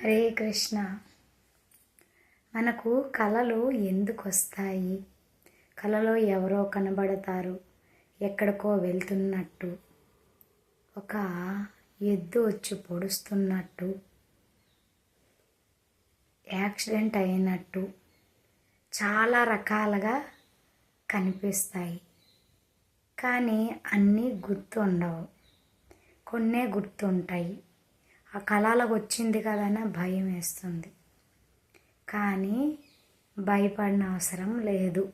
హరే కృష్ణ. మనకు కళలు ఎందుకు వస్తాయి కళలో ఎవరో కనబడతారు ఎక్కడికో వెళ్తున్నట్టు. ఒక ఎద్దు వచ్చి పొడుస్తున్నట్టు. యాక్సిడెంట్ అయినట్టు. చాలా రకాలుగా కనిపిస్తాయి. కానీ అన్నీ గుర్తుండవు. కొన్నే గుర్తుంటాయి. ఆ కళలకు వచ్చింది కదా భయం వేస్తుంది. కానీ భయపడిన అవసరం లేదు.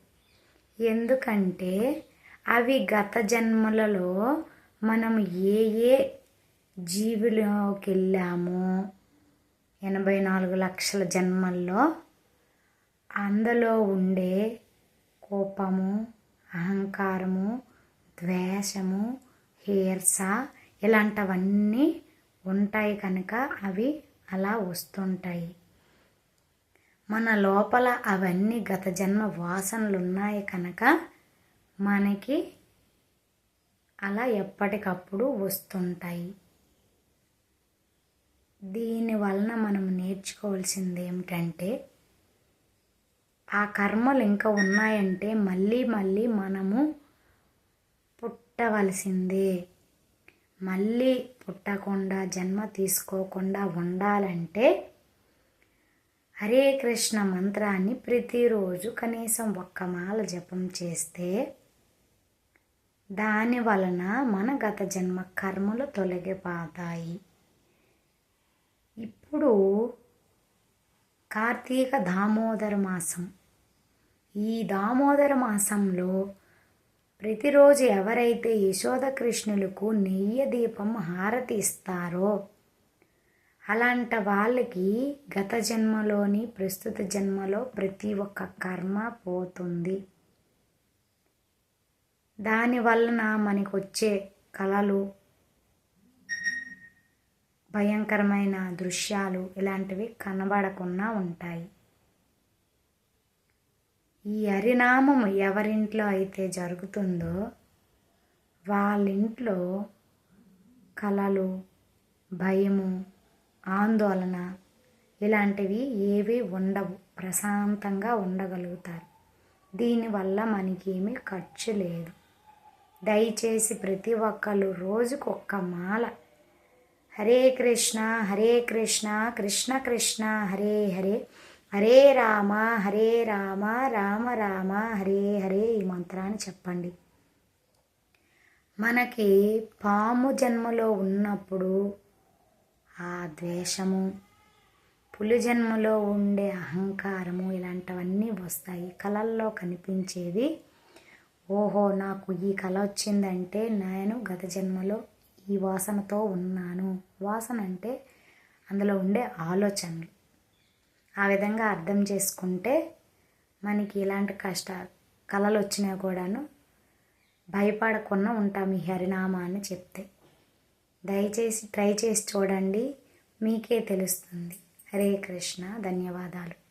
ఎందుకంటే అవి గత జన్మలలో మనం ఏ ఏ జీవిలోకి వెళ్ళామో ఎనభై నాలుగు లక్షల జన్మల్లో అందులో ఉండే కోపము అహంకారము ద్వేషము హేర్స ఇలాంటివన్నీ ఉంటాయి కనుక అవి అలా వస్తుంటాయి. మన లోపల అవన్నీ గత జన్మ వాసనలు ఉన్నాయి కనుక మనకి అలా ఎప్పటికప్పుడు వస్తుంటాయి. దీని వలన మనం నేర్చుకోవాల్సింది ఏమిటంటే ఆ కర్మలు ఇంకా ఉన్నాయంటే మళ్ళీ మళ్ళీ మనము పుట్టవలసిందే. మళ్ళీ పుట్టకుండా జన్మ తీసుకోకుండా ఉండాలంటే హరే కృష్ణ మంత్రాన్ని ప్రతిరోజు కనీసం ఒక్క మాల జపం చేస్తే దాని వలన మన గత జన్మ కర్మలు తొలగిపోతాయి. ఇప్పుడు కార్తీక దామోదర మాసం. ఈ దామోదర మాసంలో ప్రతిరోజు ఎవరైతే యశోద కృష్ణులకు నెయ్యి దీపం హారతి ఇస్తారో అలాంటి వాళ్ళకి గత జన్మలోని ప్రస్తుత జన్మలో ప్రతి ఒక్క కర్మ పోతుంది. దానివలన మనకు వచ్చే కళలు భయంకరమైన దృశ్యాలు ఇలాంటివి కనబడకుండా ఉంటాయి. ఈ హరినామం ఎవరింట్లో అయితే జరుగుతుందో వాళ్ళింట్లో కళలు భయము ఆందోళన ఇలాంటివి ఏవి ఉండవు. ప్రశాంతంగా ఉండగలుగుతారు. దీనివల్ల మనకేమీ ఖర్చు లేదు. దయచేసి ప్రతి ఒక్కరు రోజుకు ఒక్క మాల. హరే కృష్ణ హరే కృష్ణ కృష్ణ కృష్ణ హరే హరే హరే రామ హరే రామ రామ రామ హరే హరే ఈ మంత్రాన్ని చెప్పండి. మనకి పాము జన్మలో ఉన్నప్పుడు ఆ ద్వేషము పులి జన్మలో ఉండే అహంకారము ఇలాంటివన్నీ వస్తాయి. కళల్లో కనిపించేది ఓహో నాకు ఈ కళ వచ్చిందంటే నేను గత జన్మలో ఈ వాసనతో ఉన్నాను. వాసన అంటే అందులో ఉండే ఆలోచనలు. ఆ విధంగా అర్థం చేసుకుంటే మనకి ఇలాంటి కష్ట కళలు వచ్చినా కూడాను భయపడకుండా ఉంటాం ఈ హరినామాన్ని చెప్తే. దయచేసి ట్రై చేసి చూడండి మీకే తెలుస్తుంది. హరే కృష్ణ. ధన్యవాదాలు.